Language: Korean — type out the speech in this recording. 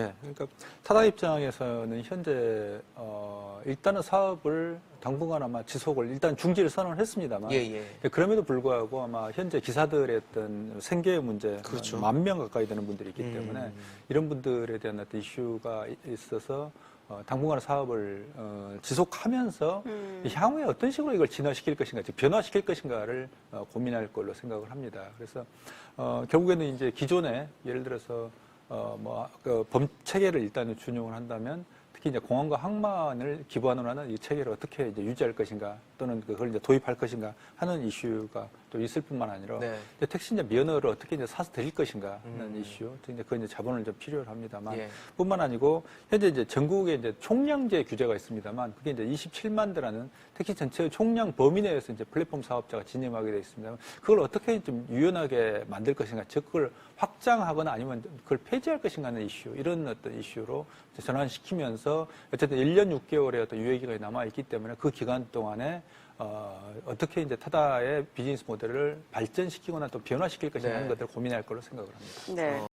네, 그러니까 타다 입장에서는 현재 어, 일단은 사업을 당분간 아마 지속을 일단 중지를 선언을 했습니다만 예, 예. 예, 그럼에도 불구하고 아마 현재 기사들의 어떤 생계의 문제 그렇죠. 만명 가까이 되는 분들이 있기 음. 때문에 이런 분들에 대한 어떤 이슈가 이- 있어서 어, 당분간 사업을 어, 지속하면서 음. 향후에 어떤 식으로 이걸 진화시킬 것인가, 즉 변화시킬 것인가를 어, 고민할 걸로 생각을 합니다. 그래서 어, 결국에는 이제 기존에 예를 들어서 어, 뭐, 그 범 체계를 일단은 준용을 한다면 특히 이제 공항과 항만을 기반으로 하는 이 체계를 어떻게 이제 유지할 것인가 또는 그걸 이제 도입할 것인가 하는 이슈가 또 있을 뿐만 아니라 네. 이제 택시 이제 면허를 어떻게 이제 사서 드릴 것인가 하는 음. 이슈, 즉 이제 그 이제 자본을 좀 필요로 합니다만 예. 뿐만 아니고 현재 이제 전국에 이제 총량제 규제가 있습니다만 그게 이제 27만 대라는 택시 전체의 총량 범위 내에서 이제 플랫폼 사업자가 진입하게 되어 있습니다. 그걸 어떻게 좀 유연하게 만들 것인가, 즉 그걸 확장하거나 아니면 그걸 폐지할 것인가 하는 이슈 이런 어떤 이슈로 전환시키면서 어쨌든 1년 6개월의 어떤 유예 기간이 남아 있기 때문에 그 기간 동안에 어, 어떻게 이제 타다의 비즈니스 모델을 발전시키거나 또 변화시킬 것인가 네. 하는 것들을 고민할 걸로 생각을 합니다. 네.